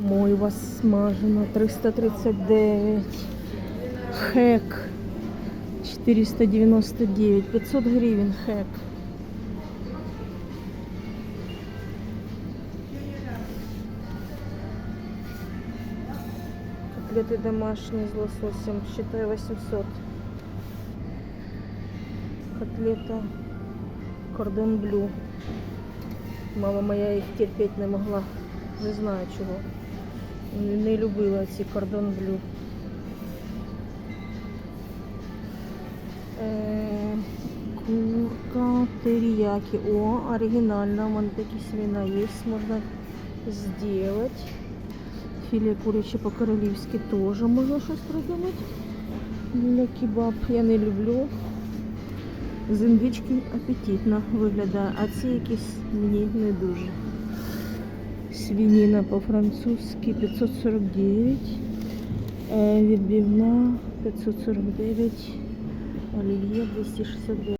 Мойва смажена 339. Хек 499. 500 гривен хек. Котлеты домашние с лососем. Считай 800. Котлета кордон блю. Мама моя їх терпіти не могла. Не знаю чого. Не- любила ці кордон блю. Е, Курка терияки. О, оригінальна. Вон такі свина є. Можна сделать. Філе куряче по-королівськи теж можна щось придумати. Для кебаб я не люблю. З індички апетитно виглядає, а ці якісь мені не дуже. Свинина по-французьки 549, е, відбивна 549, олів'є 269.